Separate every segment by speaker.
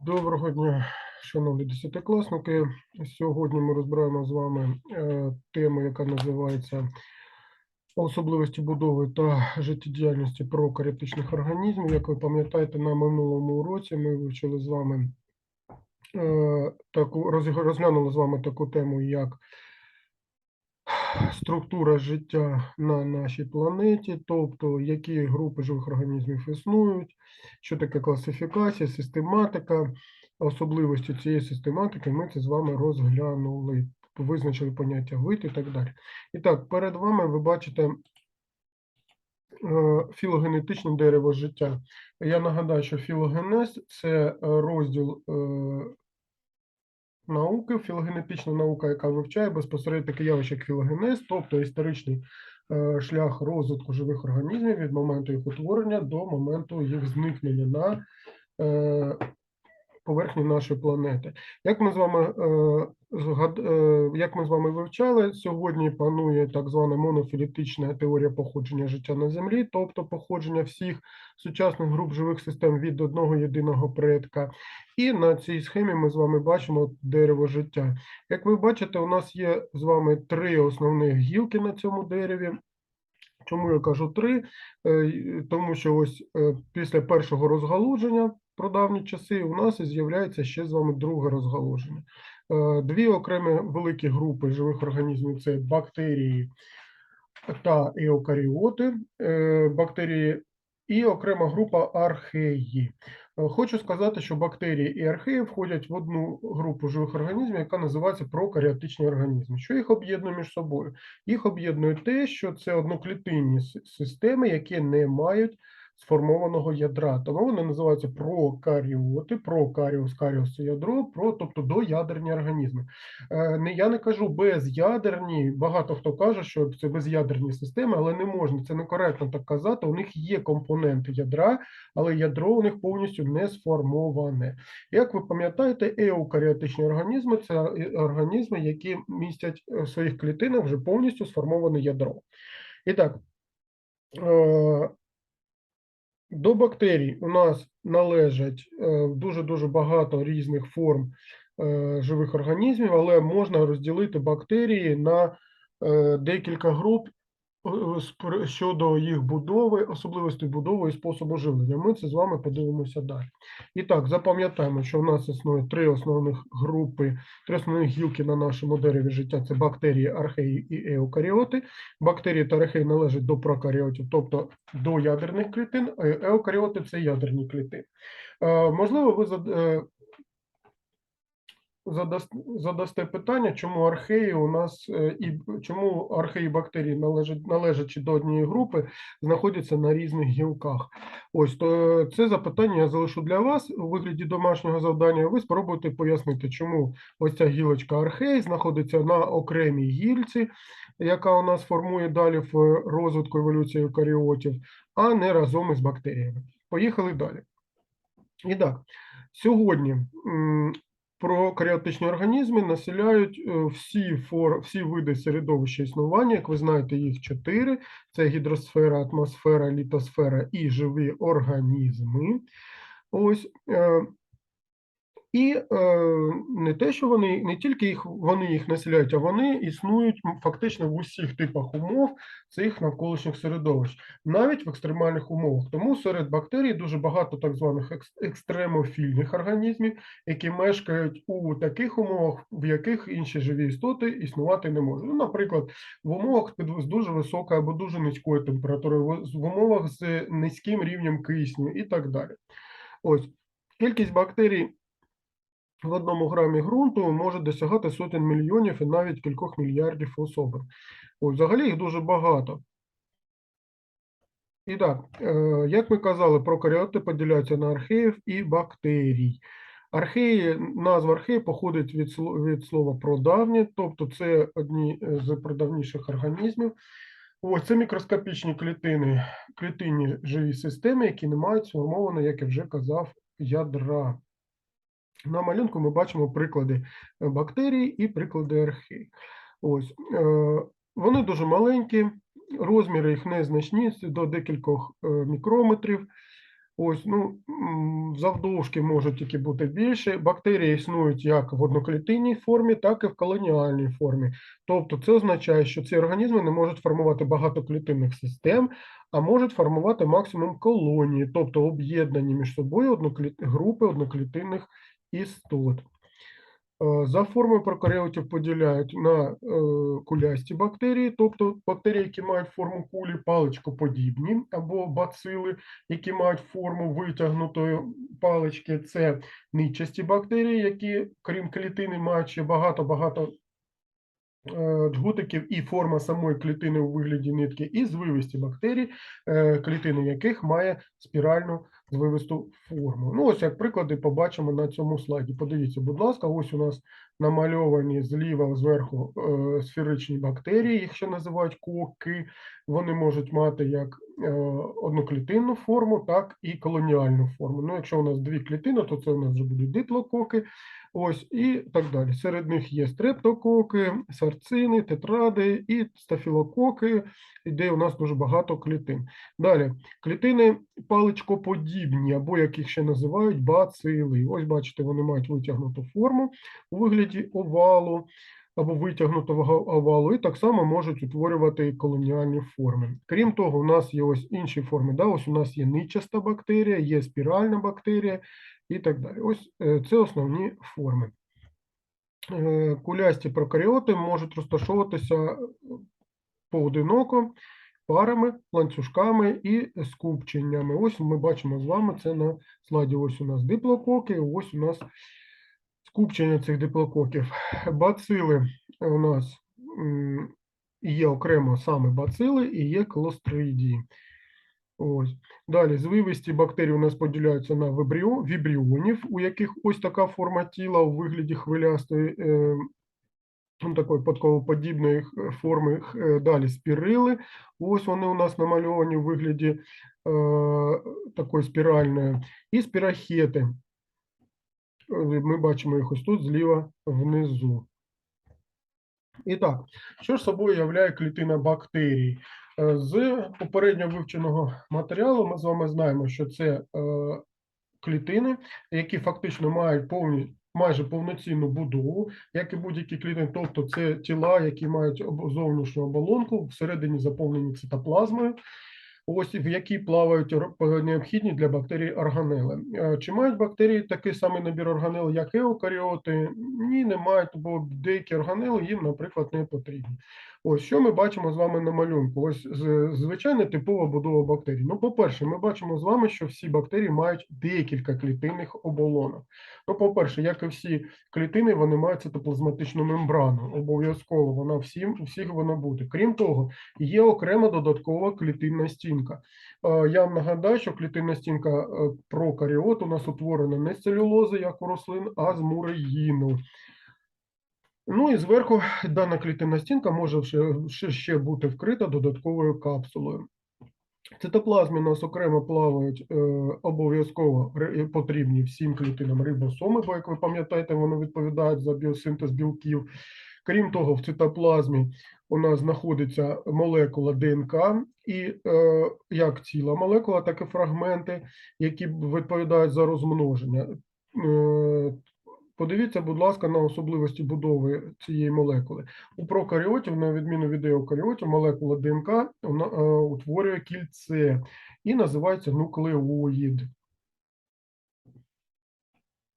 Speaker 1: Доброго дня, шановні десятикласники. Сьогодні ми розбираємо з вами е, тему, яка називається особливості будови та життєдіяльності прокаріотичних організмів. Як ви пам'ятаєте, на минулому уроці ми вивчили з вами е, таку розглянули з вами таку тему, як структура життя на нашій планеті, тобто які групи живих організмів існують, що таке класифікація, систематика, особливості цієї систематики ми це з вами розглянули, визначили поняття вид і так далі. І так, перед вами ви бачите е, філогенетичне дерево життя. Я нагадаю, що філогенез це розділ е, науки, філогенетична наука, яка вивчає безпосередньо таке явище, як філогенез, тобто історичний е, шлях розвитку живих організмів від моменту їх утворення до моменту їх зникнення на е, поверхні нашої планети. Як ми з вами е, е, як ми з вами вивчали, сьогодні панує так звана монофілітична теорія походження життя на Землі, тобто походження всіх сучасних груп живих систем від одного єдиного предка. І на цій схемі ми з вами бачимо дерево життя. Як ви бачите, у нас є з вами три основних гілки на цьому дереві. Чому я кажу три? Е, Тому що ось після першого розгалудження про давні часи у нас і з'являється ще з вами друге розгалудження. Е, Дві окремі великі групи живих організмів це бактерії та еукаріоти, е, бактерії і окрема група археї. Е, Хочу сказати, що бактерії і археї входять в одну групу живих організмів, яка називається прокаріотичні організми. Що їх об'єднує між собою? Їх об'єднує те, що це одноклітинні системи, які не мають сформованого ядра. Тому вони називаються прокаріоти, прокаріус, каріус це ядро, про, тобто доядерні організми. Е, Не, я не кажу безядерні, багато хто каже, що це безядерні системи, але не можна, це некоректно так казати. У них є компоненти ядра, але ядро у них повністю не сформоване. Як ви пам'ятаєте, еукаріотичні організми це е, організми, які містять е, в своїх клітинах вже повністю сформоване ядро. І так, до бактерій у нас належать е, дуже-дуже багато різних форм е, живих організмів, але можна розділити бактерії на е, декілька груп щодо їх будови, особливостей будови і способу живлення. Ми це з вами подивимося далі. І так, запам'ятаємо, що у нас існує три основних групи, три основних гілки на нашому дереві життя це бактерії, археї і еукаріоти. Бактерії та археї належать до прокаріотів, тобто до ядерних клітин, а еукаріоти це ядерні клітини. Е, Можливо, ви е, задасте питання, чому археї у нас е, і чому археї бактерій належать, належачи до однієї групи, знаходяться на різних гілках. Ось то це запитання я залишу для вас у вигляді домашнього завдання. Ви спробуйте пояснити, чому ось ця гілочка архей знаходиться на окремій гільці, яка у нас формує далі в розвитку еволюції евкаріотів, а не разом із бактеріями. Поїхали далі. І так, сьогодні прокаріотичні організми населяють е, всі, фор, всі види середовища існування. Як ви знаєте, їх чотири: це гідросфера, атмосфера, літосфера і живі організми. Ось. І е, не те, що вони не тільки їх вони їх населяють, а вони існують фактично в усіх типах умов цих навколишніх середовищ, навіть в екстремальних умовах. Тому серед бактерій дуже багато так званих екс- екстремофільних організмів, які мешкають у таких умовах, в яких інші живі істоти існувати не можуть. Ну, наприклад, в умовах під дуже високою або дуже низькою температурою, в умовах з низьким рівнем кисню і так далі. Ось кількість бактерій в одному грамі ґрунту може досягати сотень мільйонів і навіть кількох мільярдів особин. Взагалі їх дуже багато. І так, е, як ми казали, прокаріоти поділяються на археїв і бактерій. Археї, назва археї походить від, від слова продавні, тобто це одні з продавніших організмів. Ось це мікроскопічні клітини, клітинні живі системи, які не мають сформованого, як я вже казав, ядра. На малюнку ми бачимо приклади е, бактерій і приклади архей. Ось, е, вони дуже маленькі, розміри їх незначні, до декількох е, мікрометрів. Ось, ну, завдовжки можуть тільки бути більше. Бактерії існують як в одноклітинній формі, так і в колоніальній формі. Тобто це означає, що ці організми не можуть формувати багатоклітинних систем, а можуть формувати максимум колонії, тобто об'єднані між собою однокліт... групи одноклітинних істот. Е, За формою прокаріотів поділяють на е, кулясті бактерії, тобто бактерії, які мають форму кулі, паличкоподібні, або бацили, які мають форму витягнутої палички. Це нитчасті бактерії, які, крім клітини, мають ще багато-багато е, джгутиків і форма самої клітини у вигляді нитки, і звивисті бактерії, клітини яких має спіральну звивисту форму. Ну, ось як приклади побачимо на цьому слайді. Подивіться, будь ласка, ось у нас намальовані зліва зверху е, сферичні бактерії, їх ще називають коки. Вони можуть мати як е, одноклітинну форму, так і колоніальну форму. Ну, якщо у нас дві клітини, то це у нас вже будуть диплококи. Ось і так далі. Серед них є стрептококи, сарцини, тетради і стафілококи, де у нас дуже багато клітин. Далі, клітини паличкоподібні, або як їх ще називають бацили. Ось бачите, вони мають витягнуту форму у вигляді овалу або витягнутого овалу, і так само можуть утворювати колоніальні форми. Крім того, у нас є ось інші форми. Да? Ось у нас є ничаста бактерія, є спіральна бактерія і так далі. Ось е, це основні форми. Е, Кулясті прокаріоти можуть розташовуватися поодиноко, парами, ланцюжками і скупченнями. Ось ми бачимо з вами це на слайді. Ось у нас диплококи, ось у нас скупчення цих диплококів. Бацили у нас є окремо саме бацили і є клостридії. Ось. Далі, звивисті бактерії у нас поділяються на вібріонів, у яких ось така форма тіла у вигляді хвилястої, е, ну, такої подковоподібної форми. Е, Далі спірили. Ось вони у нас намальовані у вигляді е, такої спіральної. І спірахети. Е, Ми бачимо їх ось тут зліва внизу. І так, що ж собою являє клітина бактерій? Е, З попередньо вивченого матеріалу ми з вами знаємо, що це е, клітини, які фактично мають повні, майже повноцінну будову, як і будь-які клітини, тобто це тіла, які мають зовнішню оболонку, всередині заповнені цитоплазмою, ось в якій плавають необхідні для бактерій органели. Е, Чи мають бактерії такий самий набір органел, як еукаріоти? Ні, не мають, бо деякі органели їм, наприклад, не потрібні. Ось що ми бачимо з вами на малюнку. Ось звичайна типова будова бактерій. Ну, по-перше, ми бачимо з вами, що всі бактерії мають декілька клітинних оболонок. Ну, по-перше, як і всі клітини, вони мають цитоплазматичну мембрану. Обов'язково вона всім, у всіх вона буде. Крім того, є окрема додаткова клітинна стінка. Е, Я вам нагадаю, що клітинна стінка е, прокаріот у нас утворена не з целюлози, як у рослин, а з муреїну. Ну і зверху дана клітинна стінка може ще, бути вкрита додатковою капсулою. В цитоплазмі у нас окремо плавають е, обов'язково потрібні всім клітинам рибосоми, бо, як ви пам'ятаєте, вони відповідають за біосинтез білків. Крім того, в цитоплазмі у нас знаходиться молекула ДНК, і е, як ціла молекула, так і фрагменти, які відповідають за розмноження. Подивіться, будь ласка, на особливості будови цієї молекули. У прокаріотів, на відміну від еукаріотів, молекула ДНК вона, е, утворює кільце і називається нуклеоїд.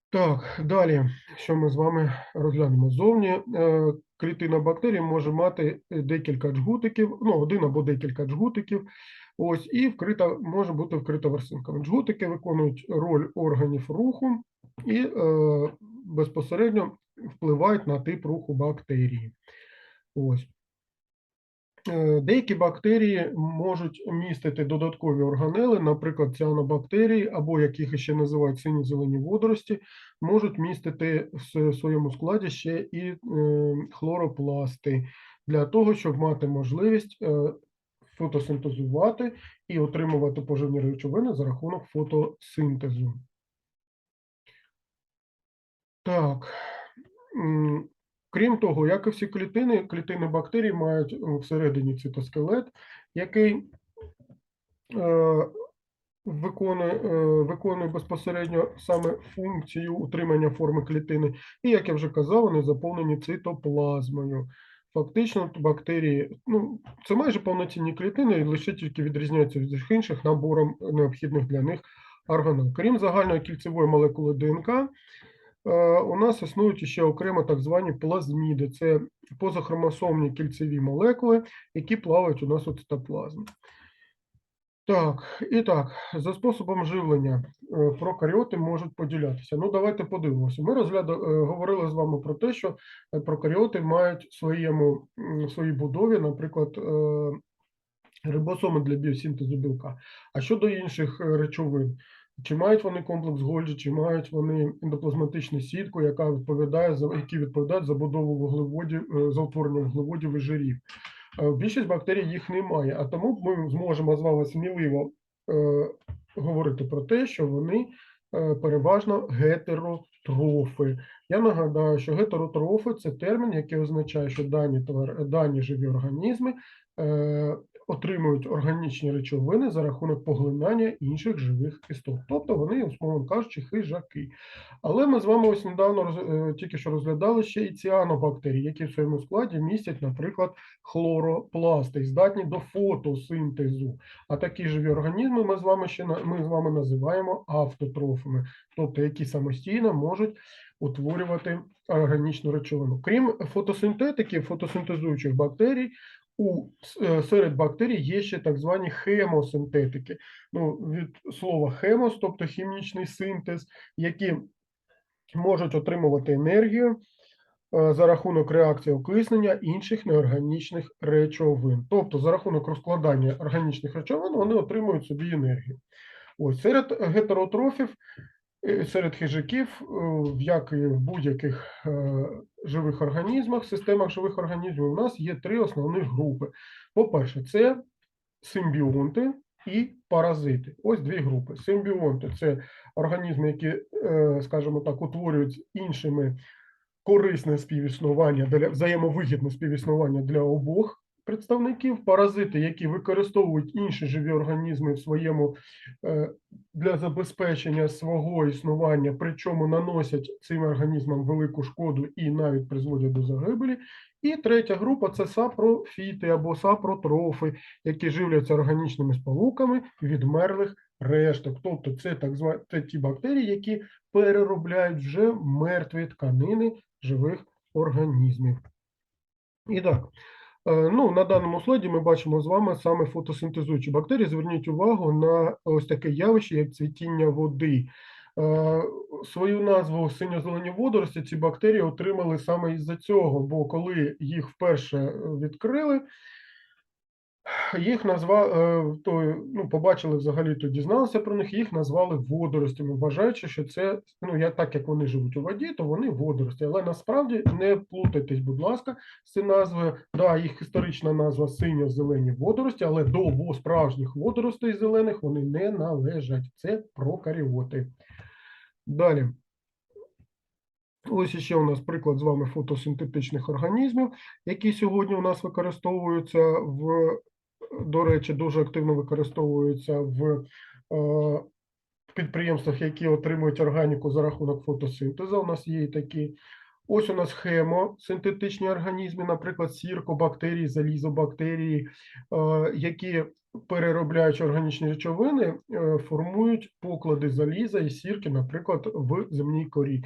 Speaker 1: Так, далі, що ми з вами розглянемо? Зовні е, клітина бактерій може мати декілька джгутиків, ну, один або декілька джгутиків, ось, і вкрита, може бути вкрита ворсинками. Джгутики виконують роль органів руху і е, безпосередньо впливають на тип руху бактерії. Ось. Е, Деякі бактерії можуть містити додаткові органели, наприклад, ціанобактерії, або як їх ще називають сині зелені водорості, можуть містити в своєму складі ще і е, хлоропласти для того, щоб мати можливість е, фотосинтезувати і отримувати поживні речовини за рахунок фотосинтезу. Так. Крім того, як і всі клітини, клітини бактерій мають е, всередині цитоскелет, який е, виконує, е, виконує безпосередньо саме функцію утримання форми клітини. І, як я вже казав, вони заповнені цитоплазмою. Фактично, бактерії, ну, це майже повноцінні клітини, лише тільки відрізняються від інших набором необхідних для них органел. Крім загальної кільцевої молекули ДНК, у нас існують ще окремо так звані плазміди. Це позахромосомні кільцеві молекули, які плавають у нас у цитоплазмі. Так, і так, за способом живлення е, прокаріоти можуть поділятися. Ну, давайте подивимося. Ми розгляда... е, говорили з вами про те, що е, прокаріоти мають своєму, своїй будові, наприклад, е, рибосоми для біосинтезу білка. А щодо інших е, речовин, чи мають вони комплекс Гольджі, чи мають вони ендоплазматичну сітку, яка відповідає за які відповідають за будову вуглеводів, е, за утворення вуглеводів і жирів. Е, Більшість бактерій їх немає, а тому ми зможемо з вами сміливо е, говорити про те, що вони е, переважно гетеротрофи. Я нагадаю, що гетеротрофи це термін, який означає, що дані, твар- дані живі організми е, отримують органічні речовини за рахунок поглинання інших живих істот. Тобто вони, умовно кажучи, хижаки. Але ми з вами ось недавно е, тільки що розглядали ще і ціанобактерії, які в своєму складі містять, наприклад, хлоропласти, здатні до фотосинтезу. А такі живі організми ми з вами ще ми з вами називаємо автотрофами, тобто які самостійно можуть утворювати органічну речовину. Крім фотосинтетики, фотосинтезуючих бактерій, у е, серед бактерій є ще так звані хемосинтетики. Ну, від слова хемос, тобто хімічний синтез, які можуть отримувати енергію е, за рахунок реакції окиснення інших неорганічних речовин. Тобто, за рахунок розкладання органічних речовин вони отримують собі енергію. Ось серед гетеротрофів, серед хижаків, е, як і в будь-яких е, живих організмах, системах живих організмів, у нас є три основних групи. По-перше, це симбіонти і паразити. Ось дві групи. Симбіонти це організми, які, е, скажімо так, утворюють іншими корисне співіснування для взаємовигідне співіснування для обох представників, паразити, які використовують інші живі організми в своєму для забезпечення свого існування, причому наносять цим організмам велику шкоду і навіть призводять до загибелі. І третя група це сапрофіти або сапротрофи, які живляться органічними сполуками відмерлих решток. Тобто це так звані це ті бактерії, які переробляють вже мертві тканини живих організмів. І так, ну, на даному слайді ми бачимо з вами саме фотосинтезуючі бактерії. Зверніть увагу на ось таке явище, як цвітіння води. Е, Свою назву синьо-зелені водорості ці бактерії отримали саме із-за цього, бо коли їх вперше е, відкрили, їх назвали, то, ну, побачили взагалі, то дізналися про них, їх назвали водоростями, вважаючи, що це, ну, я, так як вони живуть у воді, то вони водорості. Але насправді не плутайтесь, будь ласка, з цією назвою. Да, їх історична назва синьо-зелені водорості, але до справжніх водоростей зелених вони не належать. Це прокаріоти. Далі. Ось ще у нас приклад з вами фотосинтетичних організмів, які сьогодні у нас використовуються в, до речі, дуже активно використовуються в е, підприємствах, які отримують органіку за рахунок фотосинтезу. У нас є і такі. Ось у нас хемосинтетичні організми, наприклад, сіркобактерії, залізобактерії, е, які переробляючи органічні речовини, е, формують поклади заліза і сірки, наприклад, в земній корі.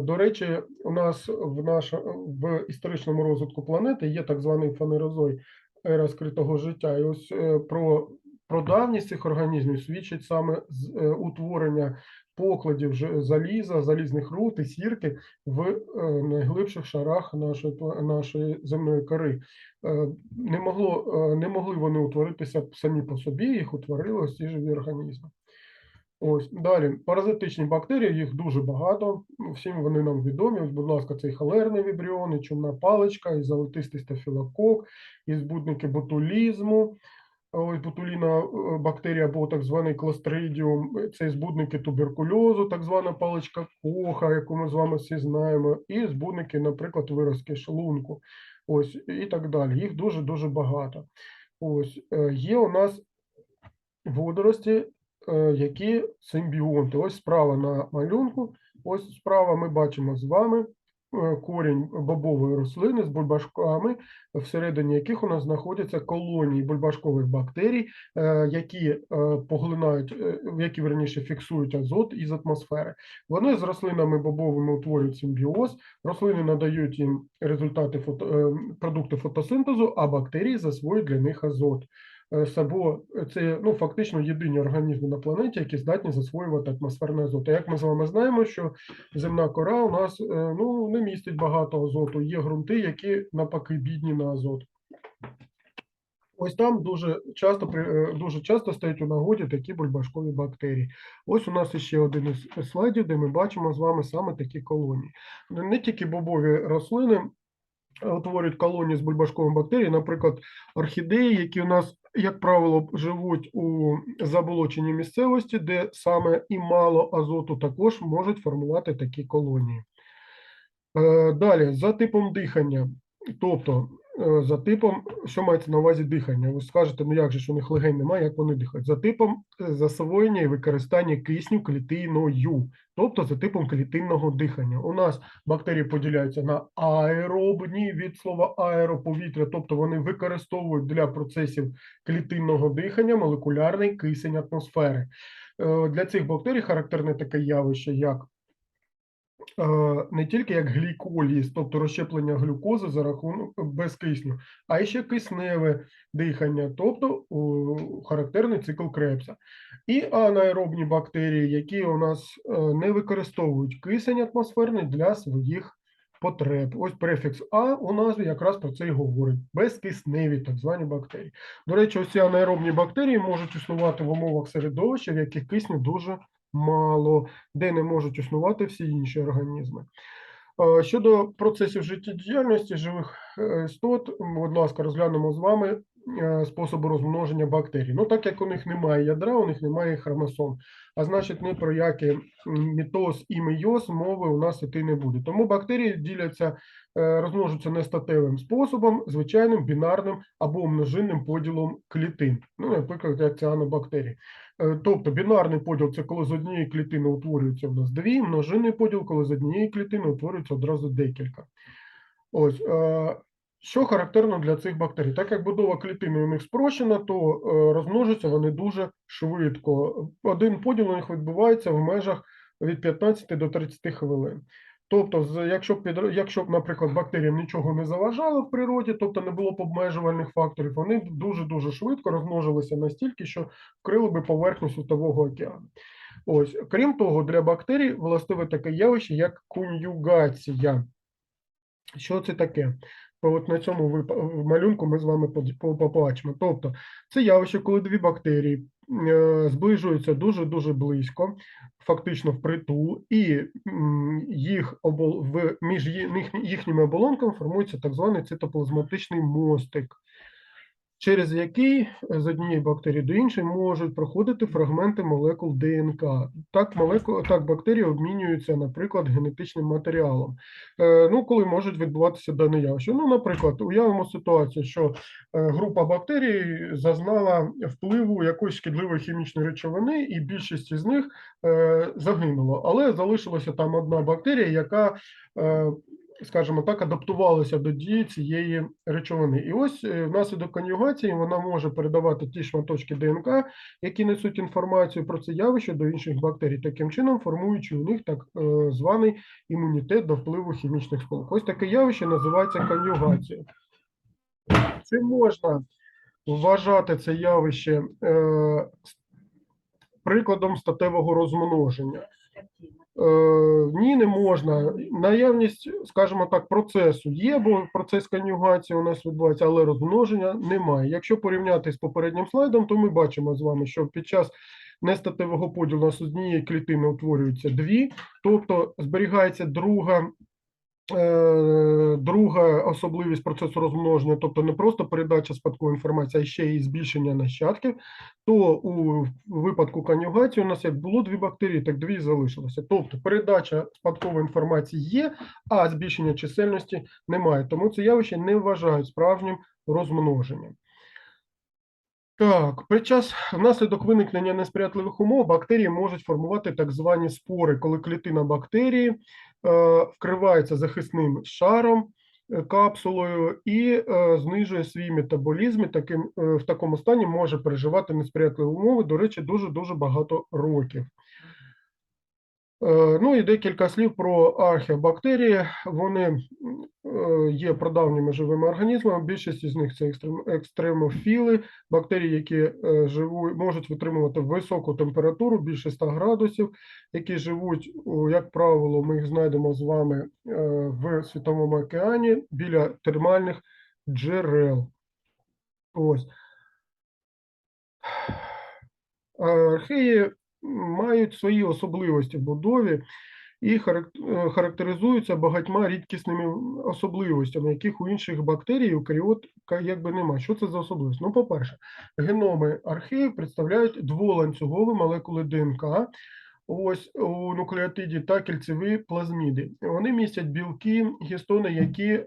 Speaker 1: До речі, у нас в наш, в історичному розвитку планети є так званий фанерозой ера життя. І ось е, про, про давність цих організмів свідчить саме е, утворення покладів заліза, залізних руд і сірки в е, найглибших шарах нашої, нашої земної кори. Не, могло, не могли вони утворитися самі по собі, їх утворили ось ці живі організми. Ось далі паразитичні бактерії, їх дуже багато. Всім вони нам відомі. Ось, будь ласка, цей холерний вібріон, і чумна паличка, і золотистий стафілокок, і збудники ботулізму. Ось ботуліна е, бактерія або так званий кластридіум, це збудники туберкульозу, так звана паличка коха, яку ми з вами всі знаємо, і збудники, наприклад, виразки шлунку. Ось і так далі. Їх дуже дуже багато. Ось е, є у нас водорості які симбіонти. Ось справа на малюнку, ось справа ми бачимо з вами е, корінь бобової рослини з бульбашками, всередині яких у нас знаходяться колонії бульбашкових бактерій, е, які е, поглинають, е, які верніше фіксують азот із атмосфери. Вони з рослинами бобовими утворюють симбіоз, рослини надають їм результати фото, е, продукти фотосинтезу, а бактерії засвоюють для них азот. Е, Сабо це ну, фактично єдині організми на планеті, які здатні засвоювати атмосферний азот. Як ми з вами знаємо, що земна кора у нас е, ну, не містить багато азоту. Є ґрунти, які навпаки бідні на азот. Ось там дуже часто е, дуже часто стають у нагоді такі бульбашкові бактерії. Ось у нас ще один із слайдів, де ми бачимо з вами саме такі колонії. Не тільки бобові рослини е, утворюють колонії з бульбашкових бактерій, наприклад, орхідеї, які у нас, як правило, живуть у заболоченій місцевості, де саме і мало азоту, також можуть формувати такі колонії. Е, Далі, за типом дихання, тобто за типом, що мається на увазі дихання? Ви скажете, ну як же ж у них легень немає, як вони дихають? За типом е, засвоєння і використання кисню клітиною, тобто за типом клітинного дихання. У нас бактерії поділяються на аеробні від слова аероповітря, тобто вони використовують для процесів клітинного дихання молекулярний кисень атмосфери. Е, Для цих бактерій характерне таке явище, як е, не тільки як гліколіз, тобто розщеплення глюкози за рахунок без кисню, а ще кисневе дихання, тобто характерний цикл Крепса. І анаеробні бактерії, які у нас е, не використовують кисень атмосферний для своїх потреб. Ось префікс А у назві якраз про це і говорить. Безкисневі так звані бактерії. До речі, ось ці анаеробні бактерії можуть існувати в умовах середовища, в яких кисню дуже мало, де не можуть існувати всі інші організми. Щодо процесів життєдіяльності живих е, істот, будь ласка, розглянемо з вами е, способи розмноження бактерій. Ну, так як у них немає ядра, у них немає хромосом, а значить, ні про які м, мітоз і мейоз мови у нас іти не буде. Тому бактерії діляться, е, розмножуються нестатевим способом, звичайним бінарним або множинним поділом клітин. Ну, наприклад, як ціанобактерії. Е, Тобто бінарний поділ це коли з однієї клітини утворюється в нас дві, множинний поділ, коли з однієї клітини утворюється одразу декілька. Ось, що характерно для цих бактерій? Так як будова клітини у них спрощена, то е, розмножуються вони дуже швидко. Один поділ у них відбувається в межах від 15 до 30 хвилин. Тобто, якщо б, якщо наприклад, бактеріям нічого не заважало в природі, тобто не було б обмежувальних факторів, вони дуже-дуже швидко розмножилися настільки, що вкрили би поверхню Світового океану. Ось, крім того, для бактерій властиве таке явище, як конюгація. Що це таке? От на цьому малюнку ми з вами побачимо. Тобто, це явище, коли дві бактерії е, зближуються дуже-дуже близько, фактично впритул, і їх між їхніми оболонками формується так званий цитоплазматичний мостик, через який е, з однієї бактерії до іншої можуть проходити фрагменти молекул ДНК. Так, молекул... так бактерії обмінюються, наприклад, генетичним матеріалом. Е, ну, коли можуть відбуватися дане явище. Ну, наприклад, уявимо ситуацію, що е, група бактерій зазнала впливу якоїсь шкідливої хімічної речовини, і більшість із них е, загинуло. Але залишилася там одна бактерія, яка, е, скажімо так, адаптувалася до дії цієї речовини. І ось е, внаслідок конюгації вона може передавати ті шматочки ДНК, які несуть інформацію про це явище до інших бактерій, таким чином формуючи у них так е, званий імунітет до впливу хімічних сполук. Ось таке явище називається конюгація. Чи можна вважати це явище е, прикладом статевого розмноження? Е, ні, не можна. Наявність, скажімо так, процесу є, бо процес конюгації у нас відбувається, але розмноження немає. Якщо порівняти з попереднім слайдом, то ми бачимо з вами, що під час нестатевого поділу у нас однієї клітини утворюються дві, тобто зберігається друга. Е, Друга особливість процесу розмноження, тобто не просто передача спадкової інформації, а ще й збільшення нащадків, то у випадку конюгації у нас як було дві бактерії, так дві і залишилося. Тобто передача спадкової інформації є, а збільшення чисельності немає. Тому це явище не вважають справжнім розмноженням. Так, під час внаслідок виникнення несприятливих умов бактерії можуть формувати так звані спори, коли клітина бактерії вкривається захисним шаром, е, капсулою і е, знижує свій метаболізм. І таким, е, в такому стані може переживати несприятливі умови, до речі, дуже-дуже багато років. Е, Ну і декілька слів про археобактерії. Вони е, є прадавніми живими організмами. Більшість із них це екстрем- екстремофіли, бактерії, які е, живуть, можуть витримувати високу температуру, більше 100 градусів, які живуть, як правило, ми їх знайдемо з вами в Світовому океані біля термальних джерел. Ось. Археї мають свої особливості в будові і е, характеризуються багатьма рідкісними особливостями, яких у інших бактерій, еукаріот якби немає. Що це за особливість? Ну, по-перше, геноми археїв представляють дволанцюгові молекули ДНК, ось у нуклеотиді та кільцеві плазміди. Вони містять білки, гістони, які е,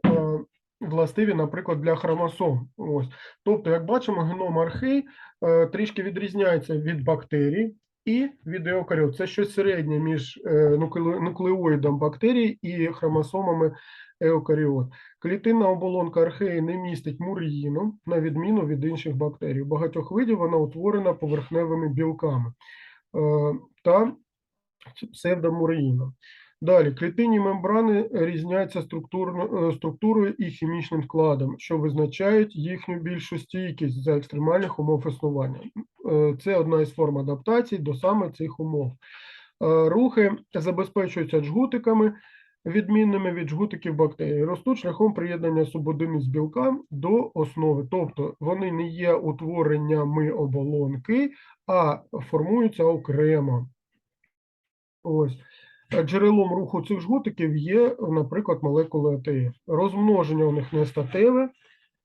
Speaker 1: властиві, наприклад, для хромосом. Ось. Тобто, як бачимо, геном архей е, трішки відрізняється від бактерій і від еукаріот. Це щось середнє між е, нуклеоїдом бактерій і хромосомами еукаріот. Клітинна оболонка археї не містить мур'їну, на відміну від інших бактерій. У багатьох видів вона утворена поверхневими білками е, та псевдомуріїном. Далі, клітинні мембрани різняться е, структурою і хімічним складом, що визначають їхню більшу стійкість за екстремальних умов існування. Е, Це одна із форм адаптації до саме цих умов. Е, Рухи забезпечуються джгутиками, відмінними від джгутиків бактерій, ростуть шляхом приєднання субодиниць білка до основи. Тобто вони не є утвореннями оболонки, а формуються окремо. Ось. Е, Джерелом руху цих жгутиків є, наприклад, молекули АТФ. Розмноження у них не статеве,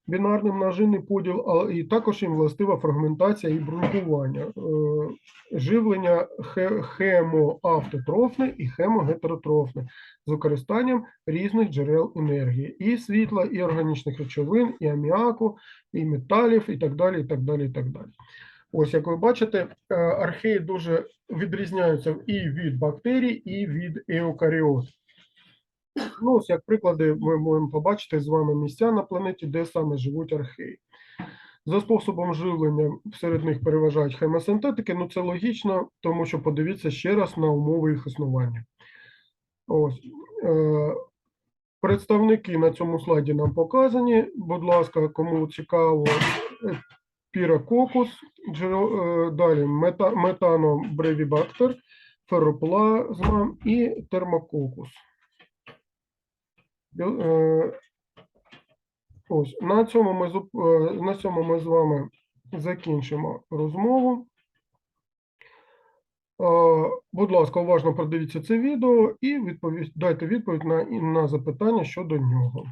Speaker 1: бінарний множинний поділ, а і також їм властива фрагментація і брунькування. Е, Живлення хемоавтотрофне і хемогетеротрофне з використанням різних джерел енергії, і світла, і органічних речовин, і аміаку, і металів, і так далі, і так далі, і так далі. Ось, як ви бачите, е, археї дуже відрізняються і від бактерій, і від еукаріот. Ну, ось як приклади, ми можемо побачити з вами місця на планеті, де саме живуть археї. За способом живлення серед них переважають хемосинтетики, ну це логічно, тому що подивіться ще раз на умови їх існування. Ось. Е, представники на цьому слайді нам показані. Будь ласка, кому цікаво, пірококус, е, далі мета, метанобревібактер, фероплазма і термококус. Е, Ось на цьому ми е, на цьому ми з вами закінчимо розмову. Е, Будь ласка, уважно продивіться це відео і відповість, дайте відповідь на, на запитання щодо нього.